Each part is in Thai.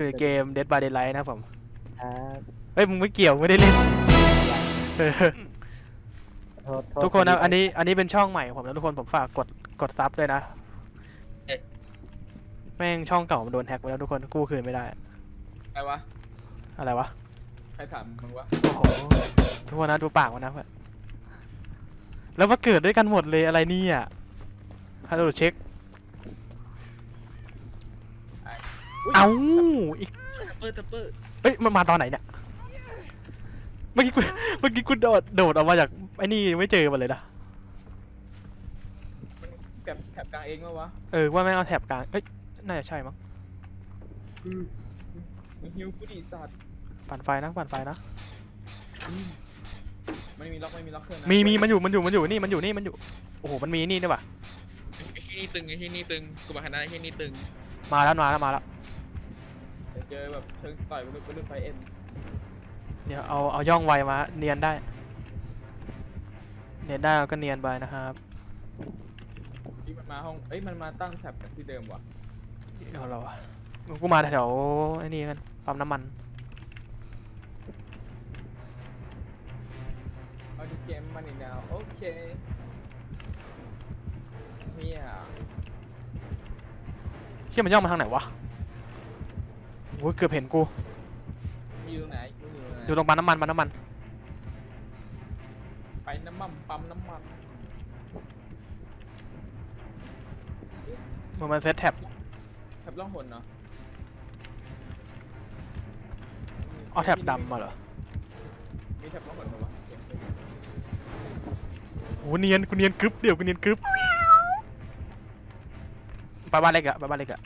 คือเกม Dead by Daylight นะครับผม ครับเฮ้ยมึงไม่เกี่ยวไม่ได้เล่นเออโทษโทษทุกคนนะทีอันนี้อันนี้เป็นช่องใหม่ของผมนะทุกคนผมฝากกดกดซับด้วยนะเอ๊ะ แม่งช่องเก่ามันโดนแฮ็กไปแล้วทุกคนกู้คืนไม่ได้ ใครวะ อะไรวะใครถามมึงวะ โอ้โหทุกคนนะดูปากมันนะเพื่อนแล้วมาเกิดด้วยกันหมดเลยอะไรเนี่ยฮัลโหลเช็ค อุ๊ย เอ้าอีกเปอร์ทัปเปอร์เอ้ยมันมาตอนไหนเนี่ย เมื่อกี้กูเมื่อกี้กูโดดโดดออกมาจากไอ้นี่ไม่เจอมันเลยนะ มันแถบแถบกลางเองมั้วะเออว่าแม่งเอาแถบกลางเอ้ยน่าจะใช่มั้งมึงฮิวกูดีสัตว์ปั่นไฟนะปั่นไฟนะ ไม่มีล็อกไม่มีล็อกเครื่องนะมีมีมันอยู่มันอยู่มันอยู่นี่มันอยู่นี่มันอยู่ โอ้โหมันมีนี่ด้วยว่ะไอ้ที่นี่ตึงไอ้ที่นี่ตึงกูบอกคณะไอ้ที่นี่ตึงมาแล้วมาแล้วมาแล้ว เดี๋ยวเจอแบบเชิงต่อยไปเรื่องไฟเอ็นเดี๋ยวเอาเอาย่องไวมาเนียนได้ เนียนได้เราก็เนียนไปนะครับที่มันมาห้องเอ้ยมันมาตั้งแถบกันที่เดิมว่ะเดี๋ยวเราอะกูมาแถวๆไอ้นี่กันปั๊มน้ำมันเอาที่เกมมันอีกแล้วโอเคเฮียเชี่ยมันย่องมาทางไหนวะ โอ้ยเกือบเห็นกูมีอยู่ตรงไหนอยู่ตรงไหนอยู่ตรงปั๊มน้ำมันปั๊มน้ำมัน ไปน้ำมันปั๊มน้ำมันมันมันเซตแท็บแถบล่องหนเนาะเอาแท็บดำมาเหรอมีแถบล่องหนเหรอวะโอ้เนียนกูเนียนกึ๊บเดี๋ยวกูเนียนกึ๊บไปบ้านเล็กอะไปบ้านเล็กอะ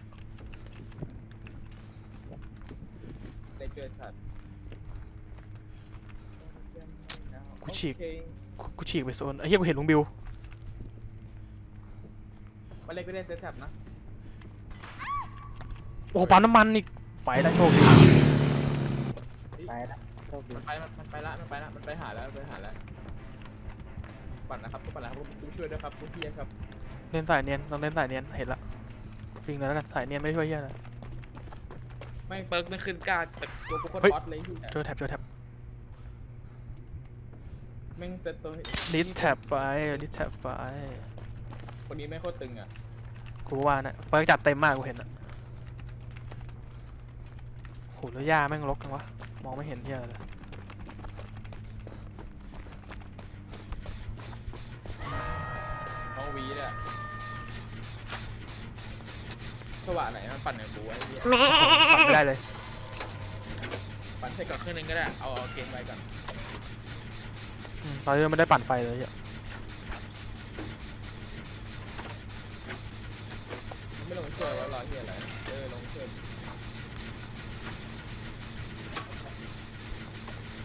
ได้เกิดสัตว์ กู ฉีกโอเคกูกูฉีกไปโซนไอ้เหี้ยกูเห็นลุงบิว มาเล่นก็ได้เซตแท็บนะโอ้โหปั๊มน้ำมันอีกไปแล้วโชคดีไปละโชคดีมันไปมันมันไปละมันไปละมันไปหาแล้วมันไปหาแล้วปั่นนะครับก็ปั่นแล้วครับกูช่วยด้วยครับกูเฮียครับเล่นสายเนียนต้องเล่นสายเนียนเห็นละฟิงเลยแล้วกันสายเนียนไม่ช่วยเหี้ยเลยไม่เปิร์กไม่ขึ้นกล้าแต่ตัวกูโคตรเฮ้ยบอสเลยที่เจอแท็บเจอแท็บ แม่งเซตตัวดิสแท็บไปดิสแท็บไปคนนี้ไม่โคตรตึงอะกูว่านะเปิร์กจัดเต็มมากกูเห็นอะโหแล้วหญ้าแม่งรกจังวะ มองไม่เห็นเหี้ยเลยน้องวีเนี่ยสว่างไหนมันปั่นอย่างกูไอ้เหี้ยปัดไม่ได้เลย ปั่นใส่ก่อนเครื่องนึงก็ได้ เอาเอาเกมไปก่อนอืม ตอนนี้ไม่ได้ปั่นไฟเลยเหี้ยมันไม่ลงช่วยแล้วรอเฮียอะไรเออลงช่วย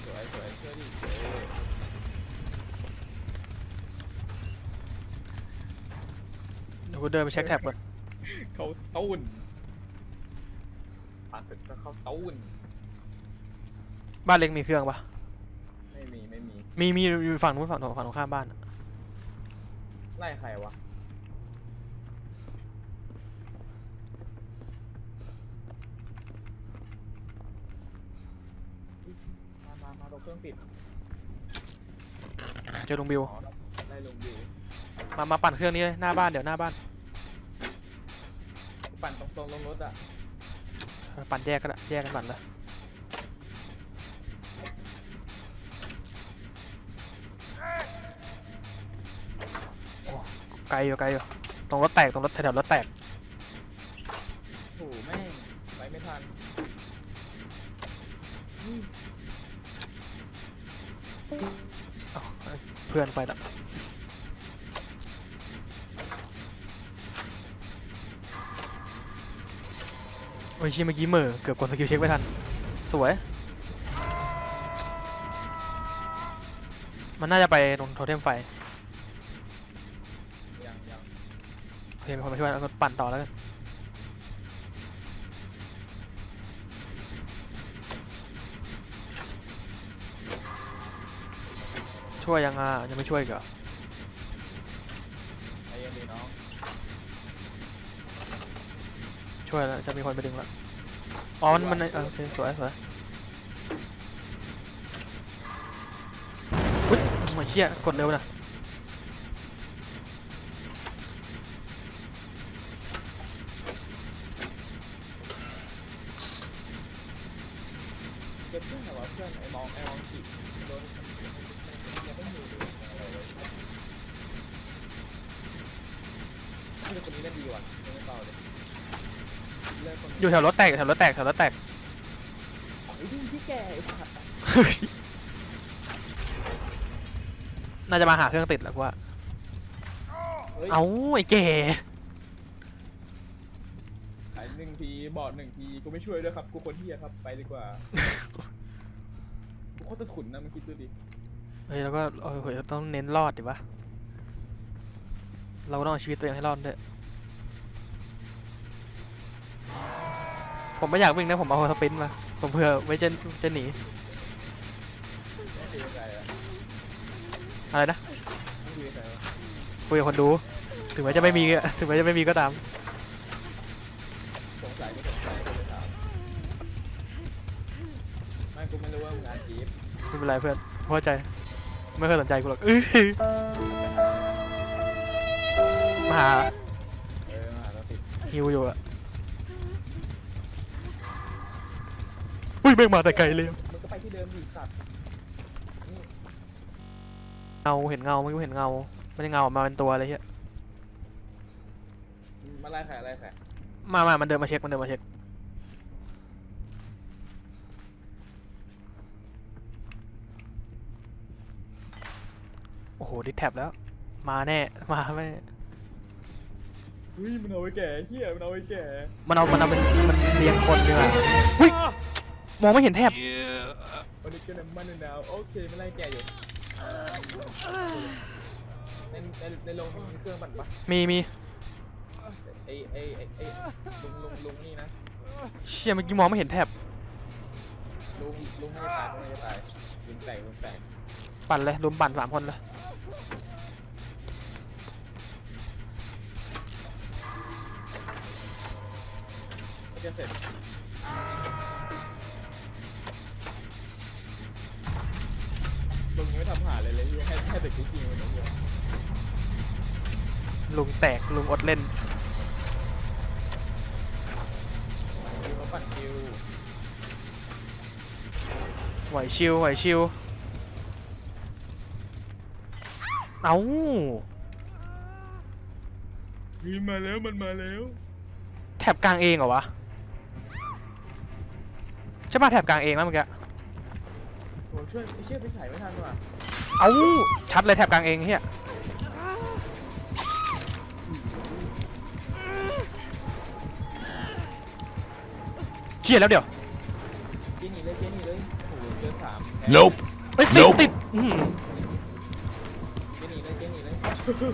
สวยสวยช่วยดิเออเดี๋ยวกูเดินไปเช็คแท็บก่อนเขาตูนปั่นเสร็จก็เขาตูนบ้านเล็กมีเครื่องปะไม่มีไม่มีมีมีอยู่ฝั่งนู้นฝั่งตรงฝั่งตรงข้ามบ้านอะไล่ใครวะมามามาตรงเครื่องปิดเจอลุงบิว อ๋อไล่ลงดีมามาปั่นเครื่องนี้เลยหน้าบ้านเดี๋ยวหน้าบ้านปั่นตรงตรงลงรถอะเออปั่นแยกกันละแยกกันปั่นเลย ไกลอยู่ไกลอยู่ตรงรถแตกตรงรถแถวๆรถแตกโถูแม่งไปไม่ทันอืมเอ้าเพื่อนไปละโอ้ยเชี่ยเมื่อกี้เหม่อเกือบกดสกิลเช็คไม่ทัน สวย มันน่าจะไปตรงโทเทมไฟ ยังยัง โอ เคมีคนมาช่วยแล้วก็ปั่นต่อแล้วกันช่วยยังอะยังไม่ช่วยอีกเหรอใจเย็นดีน้องช่วยแล้วจะมีคนไปดึงแล้วอ๋อมันมันเออโอเคสวยสวยอุ้ยโอ้ยเชี่ยกดเร็วนะ เก็บเพื่อนเหรอวะเพื่อนไอ้มองไอ้มองจีโดนยังไม่อยู่เลยอะไรเลยนี่คนนี้เล่นดีว่ะเล่นเบาเลยเลิกคน อยู่แถวรถแตกอยู่แถวรถแตกแถวรถแตก ไอ้ที่ที่แก่ไอ้สัตว์น่าจะมาหาเครื่องติดแหล้วว่า เฮ้ยเอาไอ้เก๋ไอ้หนึ่งทีบอดหนึ่งทีกูไม่ช่วยด้วยครับกูคนเฮียครับไปดีกว่ากูโคตรถุนนะมึงคิดดูดิเฮ้ยแล้วก็เออเฮ้ยต้องเน้นรอดดิวะ เราก็ต้องเอาชีวิตตัวเองให้รอดด้วย ผมไม่อยากวิ่งนะผมเอาสปรินต์มา ผมเผื่อไว้จะจะหนีไม่คุยกับใครอะอะไรนะไม่คุยกับใครวะคุยกับคนดู ถึงแม้จะไม่มีก็ถึงแม้จะไม่มีก็ตามสงสัยไม่สงสัยก็เลยถามไม่กูไม่รู้ว่ามึงอ่านจีบไม่เป็นไรเพื่อนพอใจ ไม่เคยสนใจกูหรอกอื้อมาหาเออมาหาเราติดฮิวอยู่อะ แม่งมาแต่ไกลเลยมึงก็ไปที่เดิมดิสัตว์นี่เงาเห็นเงาไม่รู้เห็นเงาไม่ได้เงาออกมาเป็นตัวอะไรเงี้ยมาไล่ใครไล่ใครมามามันเดินมาเช็คมันเดินมาเช็คโอ้โหดิสแท็บแล้ว มาแน่มาแม่เฮ้ยมันเอาไว้แก่เฮียมันเอาไว้แก่มันเอามันเอาเป็นมันเรียงคนดีกว่าอุ้ย มองไม่เห็นแทบ วันนี้ก็น้ำมันนาวโอเคไม่ไล่แกอยู่ในในในโรงมีเครื่องปั่นปะมีมีไอไอไอไอลุงลุงลุงนี่นะเชี่ยเมื่อกี้มองไม่เห็นแทบ ลุงลุงไม่ตายลุงไม่ตายลุงแตกลุงแตกปั่นเลยรุมปั่นสามคนเลยจะเสร็จ ลุงยังไม่ทำหาเลยเลยให้ให้แต่กูกินมันอย่างเดียวลุงแตกลุงอดเล่น คิวเขาปั่นคิวไหวชิวไหวชิว เอามีมาแล้วมันมาแล้ว แถบกลางเองเหรอวะ ใช่ป่ะแถบกลางเองนะเมื่อกี้ โอ้ช่วยไอ้เชี่ยไปใส่ไม่ทันว่ะเอาชัดเลยแถบกลางเองเฮียเครียดแล้วเดี๋ยวเจนี่เลยเจนี่เลยโอ้โหเจอสาม Nope. เฮ้ยติด Nope ติดอื้อหือเจนี่เลยเจนี่เลย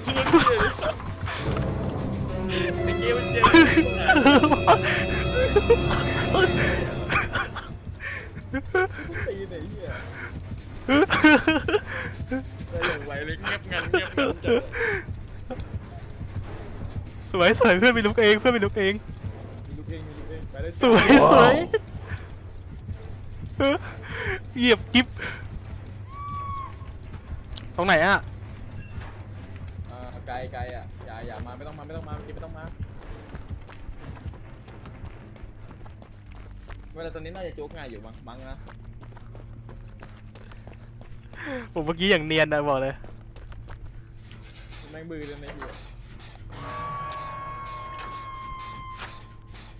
ตีไหนเหี้ยได้อย่างไวเลยเงียบงันเงียบงันจัดสวยสวยเพื่อนไปลุกเองเพื่อนไปลุกเอง มีลูกเองมีลูกเองไปเลยสวยสวยเหยียบกิ๊บตรงไหนอะอ่าไกลไกลอะอย่าอย่ามาไม่ต้องมาไม่ต้องมาเมื่อกี้ไม่ต้องมาเวลาตอนนี้น่าจะโจ๊กง่ายอยู่มั้งมั้งนะ ผมเมื่อกี้อย่างเนียนนะบอกเลยแม่งมือเลยนะเหี้ย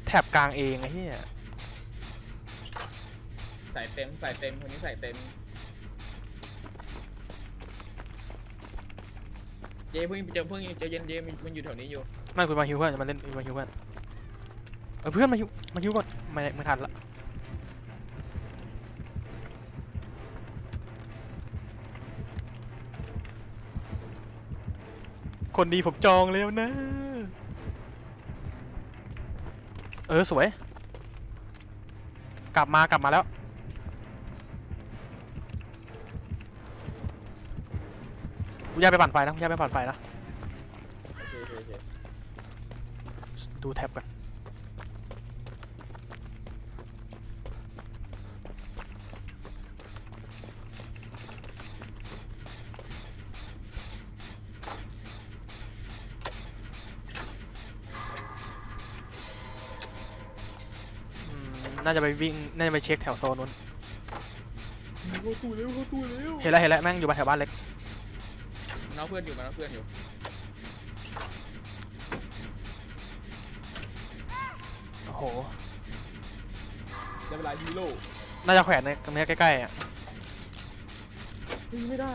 แถบกลางเองไอ้เหี้ยใส่เต็มใส่เต็มคนนี้ใส่เต็มเจเพิ่งเจอเพิ่งเจอเย็นเจมันมันอยู่แถวนี้อยู่ไม่คุณมาฮิวเพื่อนมาเล่นมาฮิวเพื่อนเออเพื่อนมาฮิวมาฮิวก่อนไม่ไม่ทันละ คนดีผมจองแล้วนะ เออสวย กลับมากลับมาแล้วคุณย่าไปปั่นไฟนะคุณย่าไปปั่นไฟนะ ดูแท็บกัน น่าจะไปวิ่ง น่าจะไปเช็คแถวโซนนู้นเข้าตู้เร็วเข้าตู้เร็วเห็นแล้วเห็นแล้วแม่งอยู่แถวบ้านเล็ก มันเอาเพื่อนอยู่มันเอาเพื่อนอยู่โอ้โห ได้เวลาฮีโร่น่าจะแขวนในตรงเนี้ยใกล้ๆอะยิงไม่ได้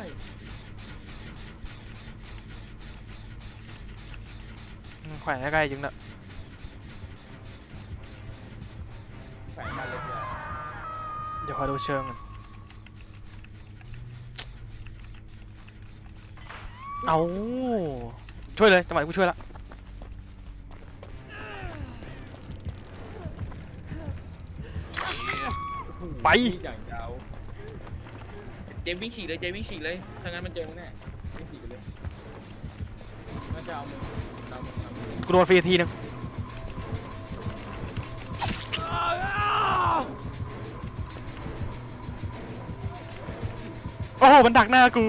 อืมแขวนใกล้ๆจริงนะ เดี๋ยวคอยดูเชิงก่อนเอาช่วยเลยจังหวะนี้กูช่วยละไปที่อย่างยาวเจมส์วิ่งฉีกเลยเจมส์วิ่งฉีกเลยถ้างั้นมันเจอแน่วิ่งฉีกไปเลยน่าจะเอามึงเอามึงเอามึงกูโดนฟรีทีนึง อ้โหมันดักหน้ากู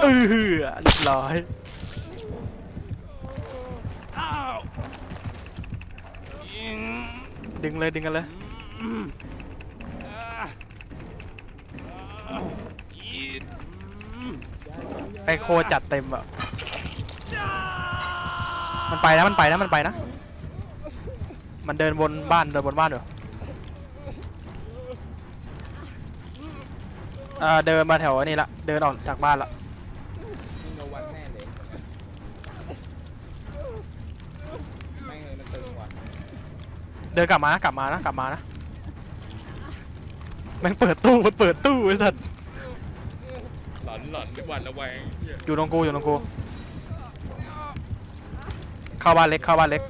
เออเรียบร้อยดึงเลยดึงกันเลยไอโคจัดเต็มอะมันไปนะมันไปนะมันไปนะ มันเดินบนบ้านเดินบนบ้านอยู่อ่าเดินมาแถวนี้ละ เดินออกจากบ้านละ มีโนวันแน่เลยไม่งเลยมันตึงว่ะเดินกลับมากลับมานะกลับมานะ แม่งเปิดตู้มันเปิดตู้ไอ้สัสหลอนหลอนทุกวันระแวงเหี้ยอยู่ตรงกูอยู่ตรงกู เข้าบ้านเล็กเข้าบ้านเล็ก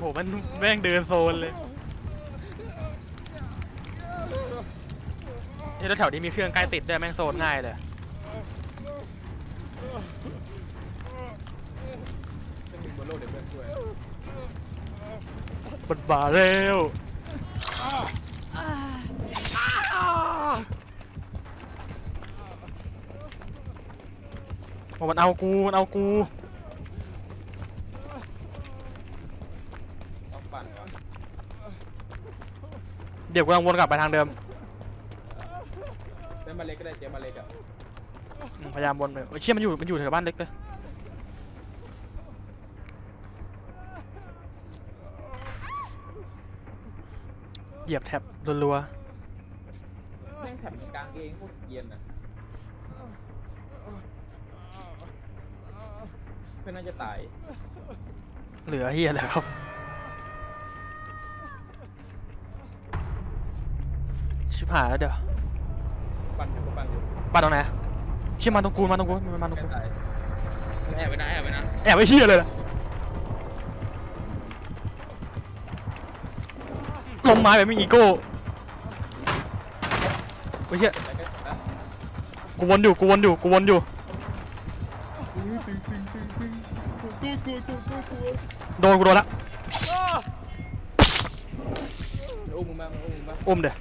โอ้โห มันแม่งเดินโซนเลยเฮ้ยแล้วแถวนี้มีเครื่องใกล้ติดด้วยแม่งโซนง่ายเลยจะมีบนโลกเดี๋ยวเพื่อนช่วยบดบาเร็วโอ้มันเอากู มันเอากู ต้องปั่นก่อน เดี๋ยวกูต้องวนกลับไปทางเดิมเจมมาเล็กก็ได้เจมมาเล็กอะอืมพยายามวนไปโอ้ยเชี่ยมันอยู่มันอยู่แถวบ้านเล็กเลยเหยียบแท็บรัวแม่งแถบกลางเองโคตรเกรียนอะเพื่อนน่าจะตาย ๆเหลือเฮียแล้วครับ หายแล้วเดี๋ยวปั่นอยู่ก็ปั่นอยู่ป้าตรงไหนอะเชี่ยมาตรงกูมาตรงกูมาตรงใกล้กูตายมันแอบไว้นะแอบไว้นะแอบไอ้เฮียเลยล่ะลงไม้แบบไม่มีอีโก้โอ้ยเฮียใกล้ใกล้แล้วกูวนอยู่กูวนอยู่กูวนอยู่ตึงตึงตึงตึงตึงตัวตัวตัวตัวตัวโดนกูโดนละอุ้มมึงมาอุ้มมึงมาอุ้มเดี๋ยว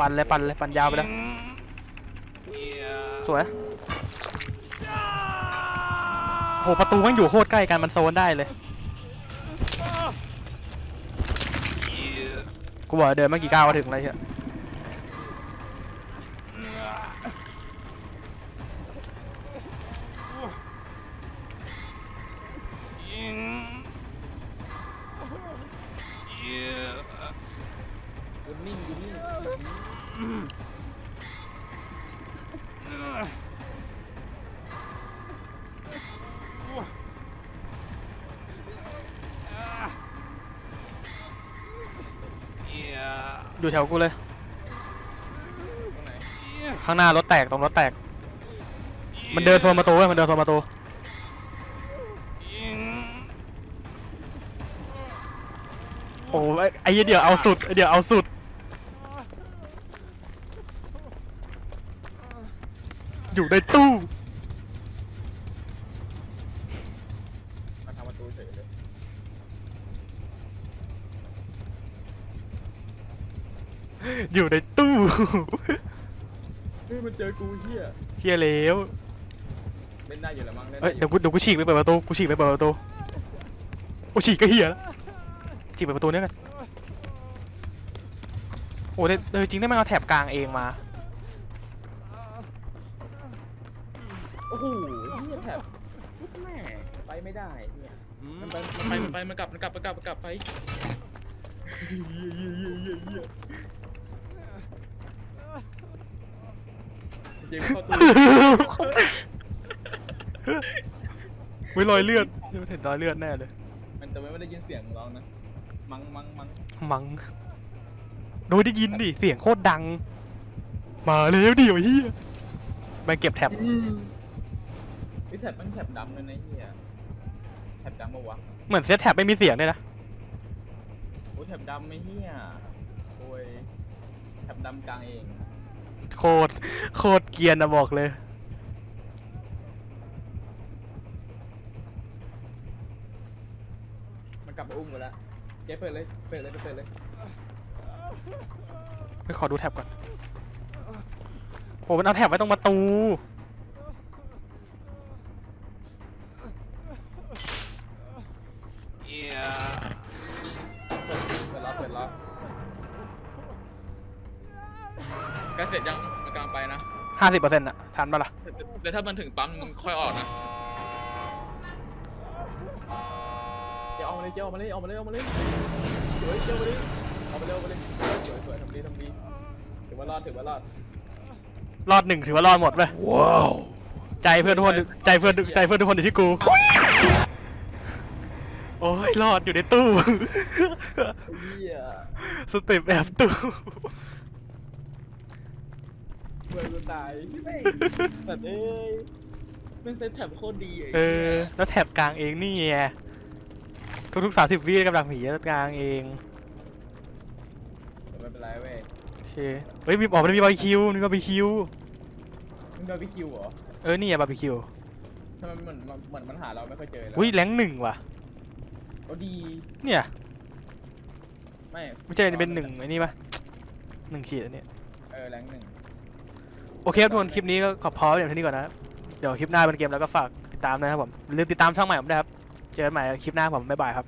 ปั่นเลยปั่นเลยปั่นยาวไปเลยสวยโหประตูแมันอยู่โคตรใกล้กันมันโซนได้เลยกูบอกเดินไม่กี่ก้าวก็ถึงเลยเชีย อยู่แถวกูเลย ตรงไหนข้างหน้ารถแตกตรงรถแตก มันเดินโซนประตูเว้ยมันเดินโซนประตู โอ้ยไอ้เหี้ยเดี๋ยวเอาสุดไอ้เดี๋ยวเอาสุด อยู่ในตู้ มาทำประตูเฉยเลย อยู่ในตู้ฮ้ยมันเจอกูเฮียเฮียเลวเล่นได้อยู่แล้วมั้งเล่นเอ้ได้ยอเดี๋ยยู่วกูเดี๋ยวกูฉีกไปเปิดประตูกูฉีกไปเปิดประตูโอ้ฉีกก็เฮียแล้วฉีกไปประตูเนี้ยกันโอ้เดี๋ยวเออจริงได้มันเอาแถบกลางเองมา โอ้โหเฮียแถบแม่ไปไม่ได้เฮียมันไปมันไปมันไปมันกลับมันกลับมันกลับมันกลับไปเฮียเฮียเฮียเฮียเฮีย เจมส์เข้าตู้ไม่รอยเลือดเห็นรอยเลือดแน่เลย มันแต่ไม่ได้ยินเสียงเรานะ มังมังมังมัง โดยได้ยินดิ เสียงโคตรดัง มาแล้วเดี๋ยวเฮียมันเก็บแท็บนี่แถบมันแถบดำเลยนะเฮียแถบดำปะวะเหมือนเซตแท็บไม่มีเสียงด้วยนะ โอ้ยแถบดำไม่เฮียโอ้ยแถบดำกลางเอง โคตรโคตรเกรียนนะบอกเลย มันกลับมาอุ้มกันแล้วเจ๊เปิดเลย เปิดเลยเปิดเลย ไปขอดูแท็บก่อนโอ้มันเอาแท็บไว้ตรงประตู เปิดล้อเปิดล้อใกล้เสร็จยังมันกำลัง ไปนะห้าสิบเปอร์เซ็นต์อะทันปะล่ะแต่ถ้ามันถึงปั๊มมึงค่อยออกนะเจ๊ออกมาเลยเจ๊ออกมาเลยออกมาเลยออกมาเลยสวยเจ๊ออกมาเลยออกมาเลยออกมาเลยสวยสวยทำดีทำดีถือว่ารอดถือว่ารอดรอดหนึ่งถือว่ารอดหมดไปว้าวใจเพื่อนทุกคนใจเพื่อนใจเพื่อนทุกคนอยู่ที่กู โอ้ยรอดอยู่ในตู้เฮียสเต็ปแอบตู้ เบื่อกูตายแม่งสัตว์เอ้ยแม่งเซตแถบโคตรดีไอ้เออหี้ยแล้วแท็บกลางเองนี่ไงทุกๆสามสิบวิกำลังผีแล้วกลางเองแต่ไม่เป็นไรเว้ยโอเคเฮ้ยมีบอกมันมีบาร์บีคิวมีบาร์บีคิวมึงบาร์บีคิวเหรอเออนี่ไงบาร์บีคิวทำไมมันเหมือนมันเหมือนมันหาเราไม่ค่อยเจอแล้วอุ้ยแรงค์หนึ่งว่ะ โอ้ดีเนี่ยไม่ไม่ใช่เป็นหนึ่งไอ้นี่ปะหนึ่งขีดอันเนี้ยเออแรงหนึ่ง โอเคครับทุกคนคลิปนี้ก็ขอพออย่างเท่านี้ก่อนนะเดี๋ยวคลิปหน้าเป็นเกมแล้วก็ฝากติดตามนะครับผมลืมติดตามช่องใหม่ผมด้วยครับเจอกันใหม่คลิปหน้าผมบ๊ายบายครับ